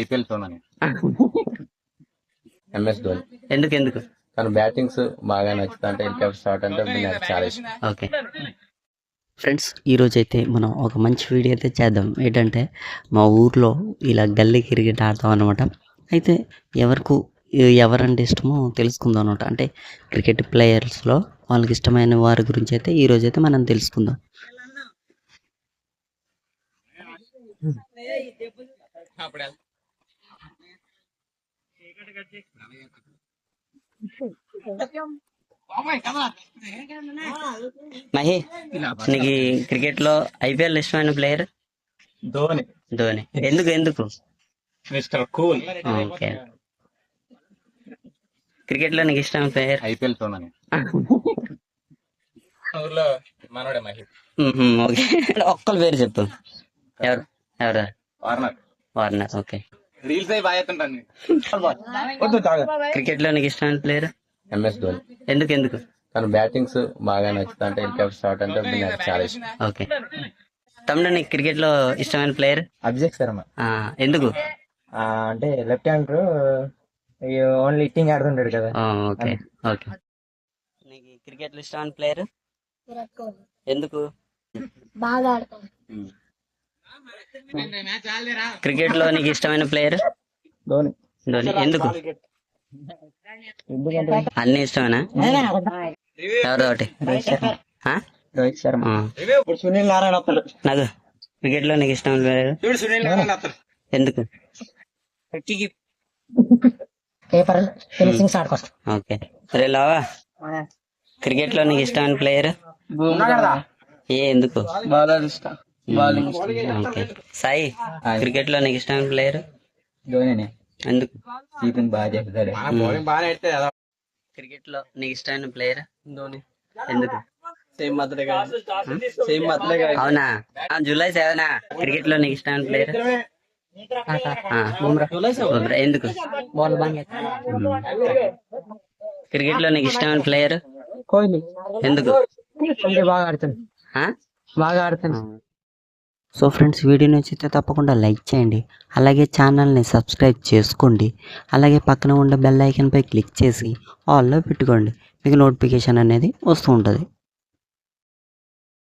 IPL చూడని MS Dhoni. ఎందుకు ఎందుకు తన బ్యాటింగ్స్ బాగా నచ్చుతుంటే హెలికాప్టర్ షాట్ అంటే నాకు చాలా ఇష్టం. ఓకే. ఫ్రెండ్స్. ఈరోజు అయితే మనం ఒక మంచి వీడియో అయితే చేద్దాం. ఏంటంటే మా ఊర్లో ఇలా గల్లీ క్రికెట్ ఆడతాం అనమాట అయితే ఎవరికి ఎవరంటే ఇష్టమో తెలుసుకుందాం అనమాట అంటే క్రికెట్ ప్లేయర్స్లో వాళ్ళకి ఇష్టమైన వారి గురించి అయితే ఈరోజు అయితే మనం తెలుసుకుందాం. మహి నీకు క్రికెట్లో ఐపీఎల్ ఇష్టమైన ప్లేయర్? ధోని. ధోని. ఎందుకు ఎందుకు? Mister cool. ఓకే. క్రికెట్లో నీకు ఇష్టమైన ప్లేయర్? ఐపీఎల్ చూడని ఊర్లో మనోడే మహి. ఓకే. ఒక్కరి పేరు చెప్పు. ఎవరు? ఎవరు? వార్నర్. Warner okay. రీల్స్ అయి బాగా ఎత్తుంటాను క్రికెట్లో నీకు ఇష్టమైన ప్లేయర్ ఎంఎస్ ధోని ఎందుకు ఎందుకు తన బ్యాటింగ్స్ బాగా నచ్చుతుంటే హెలికాప్టర్ షాట్ అంటే నాకు చాలా ఇష్టం. ఓకే తమ్ముడు నీకు క్రికెట్లో ఇష్టమైన ప్లేయర్ అభిషేక్ శర్మ. ఎందుకు? ఆ, అంటే లెఫ్ట్ హ్యాండర్ ఓన్లీ హిట్టింగ్ ఆడుతుంటాడు కదా. ఆ, ఓకే ఓకే. నీకు క్రికెట్లో ఇష్టమైన ప్లేయర్ విరాట్ కోహ్లీ. ఎందుకు? బాగా ఆడతాను క్రికెట్లో నీకు ఇష్టమైన ప్లేయర్? ధోని. ధోని. ఎందుకు? అన్ని ఇష్టమేనా? ఎవరు ఒకటి? రోహిత్ శర్మ. సునీల్ నారాయణ నాకు క్రికెట్లో నీకు ఇష్టమైన ప్లేయర్ సునీల్ నారాయణ ఎందుకు? ఓకే. రే లావా. క్రికెట్లో నీకు ఇష్టమైన ప్లేయర్? ఏ ఎందుకు? సాయి క్రికెట్లో నీకు ఇష్టమైన ప్లేయర్ ధోని ఎందుకు కీపింగ్ బాగా చేస్తాడు క్రికెట్లో నీకు ఇష్టమైన ప్లేయర్ ధోని. ఎందుకు? సేమ్ సేమ్ మద్దలే అవునా? ఆ, జూలై సెవెనా క్రికెట్లో నీకు ఇష్టమైన ప్లేయర్ ఎందుకు? బాల్ బాగా క్రికెట్లో నీకు ఇష్టమైన ప్లేయర్ కోహ్లీ. ఎందుకు? బాగా ఆడుతాడు ఆ? బాగా ఆడుతాడు సో ఫ్రెండ్స్ వీడియో నచ్చితే తప్పకుండా లైక్ చేయండి. అలాగే ఛానల్ని సబ్స్క్రైబ్ చేసుకోండి. అలాగే పక్కన ఉండే బెల్ ఐకన్పై క్లిక్ చేసి ఆల్లో పెట్టుకోండి. మీకు నోటిఫికేషన్ అనేది వస్తూ ఉంటుంది.